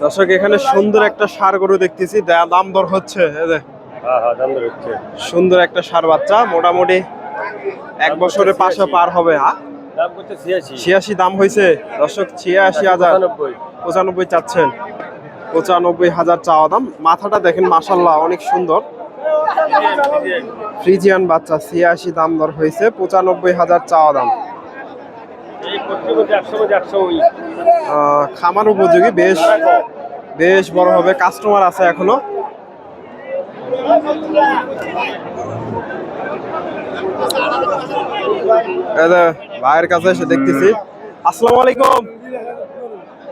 দর্শক এখানে সুন্দর একটা সার গরু দেখতেছি। দা- দাম দর হচ্ছে এই যে। হ্যাঁ হ্যাঁ দাম হচ্ছে। সুন্দর একটা সার বাচ্চা মোটামুটি এক বছরের পাশে পার হবে হ্যাঁ? ছিয়াশি দাম হয়েছে। দর্শক ছিয়াশি হাজার। পঁচানব্বই। পঁচানব্বই চাচ্ছেন। পঁচানব্বই হাজার চাওয়া দাম। মাথাটা দেখেন মাসাল্লাহ অনেক সুন্দর। ফ্রিজিয়ান বাচ্চা ছিয়াশি দাম দর হয়েছে। পঁচানব্বই হাজার চাওয়া দাম এই করতে করতে একশো মধ্যে একশো ওই আহ, খামার উপযোগী বেশ বেশ বড় হবে। কাস্টমার আছে এখনও। ভাইয়ের কাছে এসে দেখতেছি। আসসালামু আলাইকুম।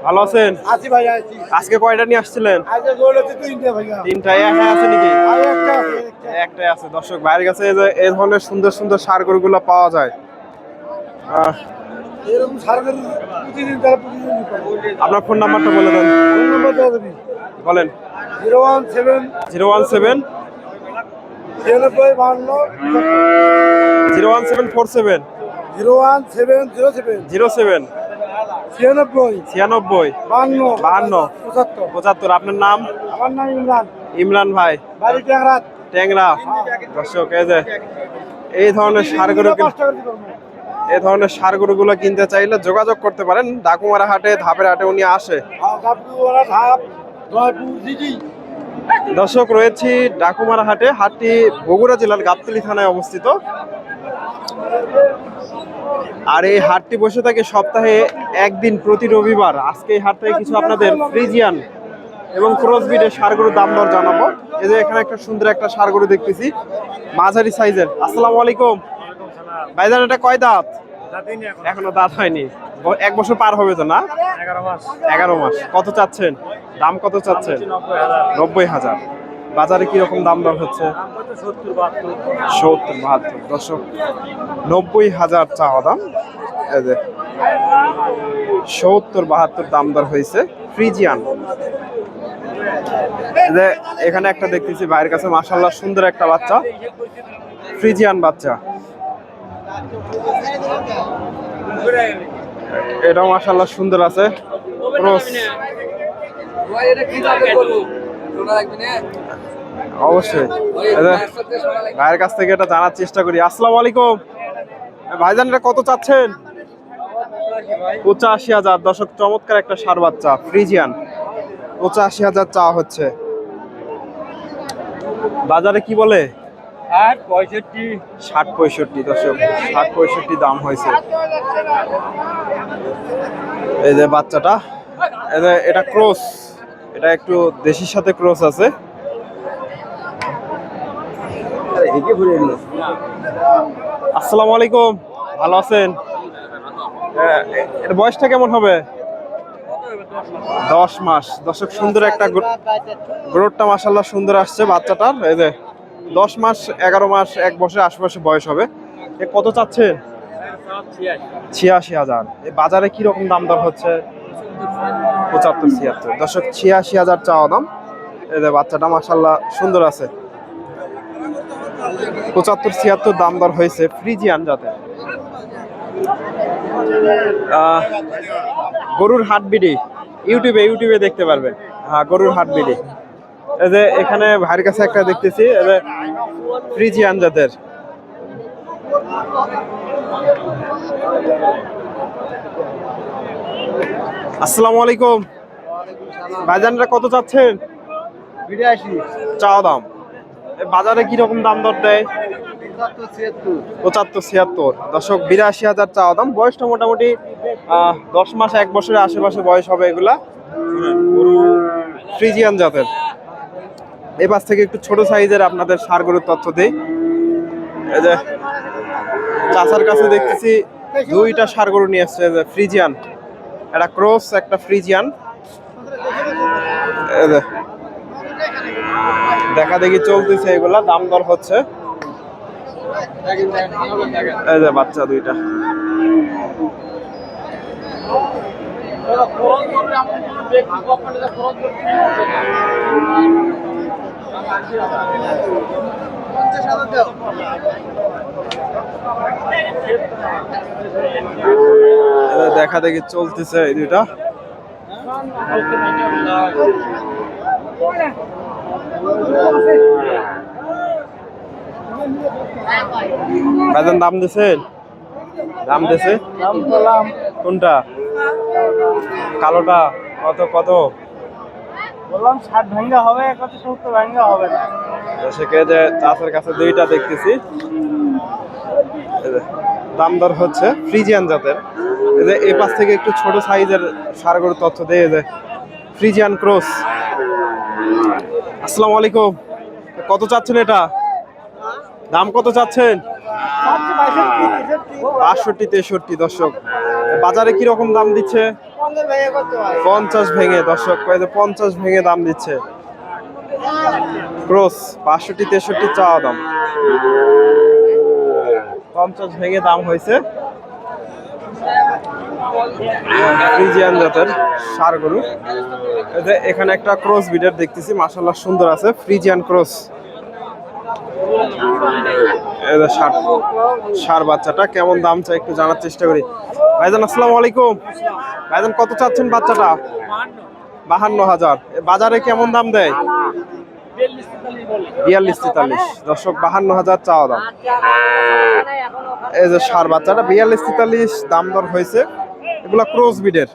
ভালো আছেন? আছি ভাই আছি। আজকে কয়টা নিয়ে আসছিলেন? আজকে গোল হচ্ছে তিনটে একা আছে নাকি? আর একটা আছে, একটাই আছে। দর্শক ভাইয়ের কাছে এই ধরনের সুন্দর সুন্দর সার গরুগুলো পাওয়া যায়। আহ, এরকম সার্ভের প্রতিদিন তারা প্রতিদিন আপনার ফোন নাম্বারটা বলে দেন। ফোন নাম্বার দেওয়া দেবি বলেন। Zero one seven zero one seven. ছিয়ানব্বই বাহান্ন zero one seven four seven. Zero one seven zero seven. Zero seven. ছিয়ানব্বই ছিয়ানব্বই। বাহান্ন বাহান্ন। পঁচাত্তর। পঁচাত্তর। আপনার নাম? আমার নাম ইমরান। ইমরান ভাই। বাড়ি ট্যাংরা। দর্শক এই যে এই ধরনের সার গরু এই ধরনের সার গরুগুলো কিনতে চাইলে যোগাযোগ করতে পারেন। ডাকুমারা হাটে ধাপের হাটে উনি আসে। দর্শক রয়েছি ডাকুমারা হাটে। হাটটি বগুড়া জেলার গাবতলি থানায় অবস্থিত। আর এই হাটটি বসে থাকে সপ্তাহে একদিন প্রতি রবিবার। আজকে এই হাট থেকে কিছু আপনাদের ফ্রিজিয়ান এবং ক্রসবিডের সারগরুর দাম দর জানাব। এই যে এখানে একটা সুন্দর একটা সারগরু দেখতেছি মাঝারি সাইজের। আসসালামু আলাইকুম। ভাইজান এটা কয় দাঁত? এখনও। দাঁত হয়নি। এক বছর পার হবে তো না? এগারো মাস। কত চাচ্ছেন? দাম কত চাচ্ছেন? নব্বই হাজার। বাজারে কি রকম দাম দর হচ্ছে? সত্তর বাহাত্তর। দশক নব্বই হাজার চাওয়া দাম। সত্তর বাহাত্তর দাম দর হয়েছে ফ্রিজিয়ান। এখানে একটা দেখতেছি ভাইয়ের কাছে মাসাল্লাহ সুন্দর একটা বাচ্চা। ফ্রিজিয়ান বাচ্চা। এটাও মাসাল্লাহ সুন্দর আছে। অবশ্যই। ভাইয়ের কাছ থেকে এটা জানার চেষ্টা করি। আসসালামু আলাইকুম। ভাইজান, এটা কত চাচ্ছেন? পঁচাশি হাজার। দশক চমৎকার একটা সার বাচ্চা, ফ্রিজিয়ান। পঁচাশি হাজার চাওয়া হচ্ছে। বাজারে কি বলে? আর পঁয়ষট্টি। ষাট পঁয়ষট্টি দশক ষাট পঁয়ষট্টি দাম হয়েছে। এই যে বাচ্চাটা এই যে এটা ক্রস এটা একটু দেশির সাথে ক্রস আছে। আসসালামু আলাইকুম ভালো আছেন? হ্যাঁ, এ- বয়সটা কেমন হবে? দশ মাস। দশক সুন্দর একটা গ্রোথটা মাসাল্লাহ সুন্দর আসছে বাচ্চাটার এই যে। দশ মাস, এগারো মাস, এক বছর আশেপাশে বয়স হবে। এ কত চাচ্ছে ছিয়াশি হাজার। এই বাজারে কি রকম দাম দর হচ্ছে? পঁচাত্তর, ছিয়াত্তর। দশক ছিয়াশি হাজার চাওয়া দাম। এদের বাচ্চাটা মাসাল্লাহ সুন্দর আছে। পঁচাত্তর, ছিয়াত্তর দাম দর হয়েছে ফ্রিজিয়ান যাতে গরুর হাট বিডি ইউটিউবে ইউটিউবে দেখতে পারবেন। হ্যাঁ গরুর হাট বিডি এই যে এখানে ভাইয়ের কাছে একটা দেখতেছি এই যে ফ্রিজিয়ান জাতের। আসসালামু আলাইকুম। ভাইজানরা কত চাচ্ছেন? চাওয়া দাম। বাজারে কি রকম দাম দর দেয়? পঁচাত্তর ছিয়াত্তর। দশক বিরাশি হাজার চাওয়া দাম। বয়সটা মোটামুটি আহ, দশ মাস এক বছরের আশেপাশে বয়স হবে এগুলা। ফ্রিজিয়ান জাতের। এই পাশ থেকে একটু ছোট সাইজের আপনাদের সার গরুর তথ্য দিই। এই যে চাচার কাছে দেখতেছি দুইটা সার গরু নিয়ে যে ফ্রিজিয়ান। একটা ক্রস, একটা ফ্রিজিয়ান। দেখা দেখি চলতেছে এগুলা, দাম দর হচ্ছে। এই যে বাচ্চা দুইটা। দেখা দেখি চলতেছে এই দুইটা। ভাইজান দাম দিছেন দাম দিছে? কোনটা? কালোটা? কত কত? বললাম ষাট ভাঙ্গা হবে কত সত্তর ভাঙ্গা হবে না। সেকে যে চাষের কাছে দুইটা দেখতেছি। দাম দর হচ্ছে ফ্রিজিয়ান জাতের। এই যে এই পাশ থেকে একটু ছোট সাইজের সারগরুর তথ্য দিয়ে যে ফ্রিজিয়ান ক্রস। আসসালামু আলাইকুম। কত চাচ্ছেন এটা? দাম কত চাচ্ছেন? বাষট্টি তেষট্টি দর্শক। বাজারে কি রকম দাম দিচ্ছে? পঞ্চাশ ভেঙে দর্শক পঞ্চাশ ভেঙে দাম দিচ্ছে। ক্রস বাষট্টি তেষট্টি চাওয়া দাম। পঞ্চাশ ভেঙে দাম হয়েছে। ফ্রিজিয়ান জাতের সার গরু। এখানে একটা ক্রস বিডার দেখতেছি মাসাল্লাহ সুন্দর আছে ফ্রিজিয়ান ক্রস। সার সার বাচ্চাটা কেমন দাম চাই একটু জানার চেষ্টা করি। ভাইজান, আসসালামু আলাইকুম। ভাইজান, কত চাচ্ছেন বাচ্চাটা? বাহান্ন হাজার। বাজারে কেমন দাম দেয়? বিয়াল্লিশ তেতাল্লিশ। দর্শক, বাহান্ন হাজার চাওয়া দাম। এই যে সার বাচ্চাটা, বিয়াল্লিশ তেতাল্লিশ দাম দর হয়েছে। এগুলা ক্রস বিডের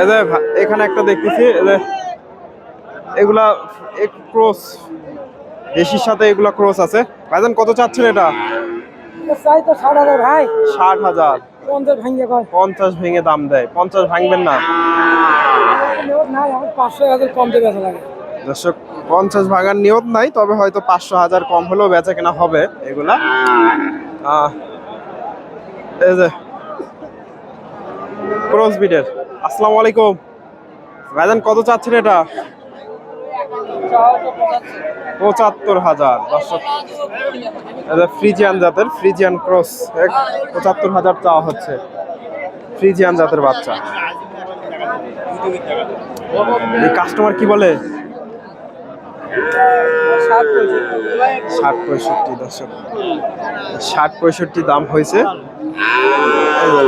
এই যে এখানে একটা দেখতেছি এগুলা ক্রস দেশির সাথে এগুলা ক্রস আছে। ভাইজান কত চাচ্ছেন এটা? চাই তো ষাট হাজার ভাই। ষাট হাজার। পঞ্চাশ ভাঙ্গে কয়। পঞ্চাশ ভেঙে দাম দেয়। পঞ্চাশ ভাঙবেন না। পাঁচশো হাজার কম দিয়ে বেচা লাগে। দর্শক পঞ্চাশ ভাঙার নিয়ত নাই তবে হয়তো পাঁচশো হাজার কম হলেও বেচা কেনা হবে এগুলা। আহ, এই যে ক্রস বিডের আসসালামু আলাইকুম। ভাইজান কত চাচ্ছেন এটা? পঁচাত্তর হাজার, দর্শক। ফ্রিজিয়ান জাতের, ফ্রিজিয়ান ক্রস, এক পঁচাত্তর হাজার চাওয়া হচ্ছে। ফ্রিজিয়ান জাতের বাচ্চা। কাস্টমার কি বলে? ষাট পঁয়ষট্টি, দর্শক। ষাট পঁয়ষট্টি দাম হয়েছে।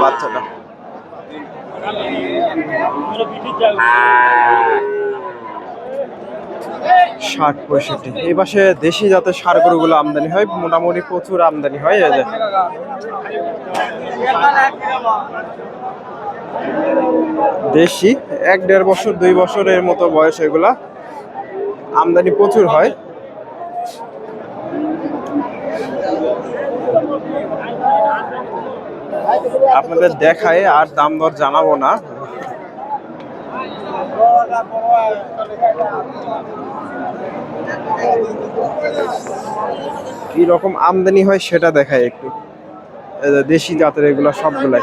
বাচ্চাটা। ষাট পঁয়ষট্টি। এই পাশে দেশি জাতের সার গরুগুলো আমদানি হয়, মোটামুটি প্রচুর আমদানি হয়, এই যে। দেশি, এক দেড় বছর, দুই বছরের মতো বয়স এগুলা। আমদানি প্রচুর হয়। আপনাদের দেখায় আর দাম দর জানাব না। কি রকম আমদানি হয় সেটা দেখায় একটু। দেশি জাতের এগুলো সবগুলাই।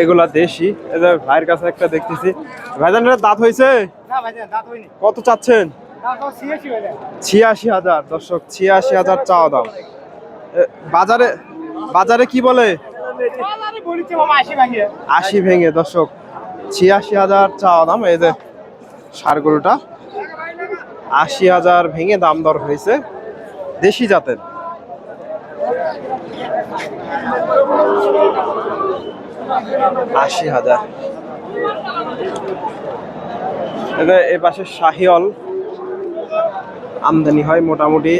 এগুলা দেশি। ভাইয়ের কাছে একটা দেখতেছি। ভাইজান দাঁত হয়েছে? কত চাচ্ছেন? ছিয়াশি হাজার। দর্শক ছিয়াশি হাজার চাওয়া দাম। বাজারে বাজারে কি বলে? আশি ভেঙে দর্শক। ছিয়াশি হাজার চাওয়া দাম, এই যে সার গরুটা। আশি হাজার ভেঙে দাম দর হয়েছে দেশি জাতের। আশি হাজার। এদের এ পাশে শাহিওল আমদানি হয় মোটামুটি।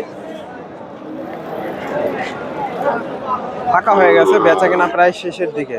ফাঁকা হয়ে গেছে, বেচা কেনা প্রায় শেষের দিকে।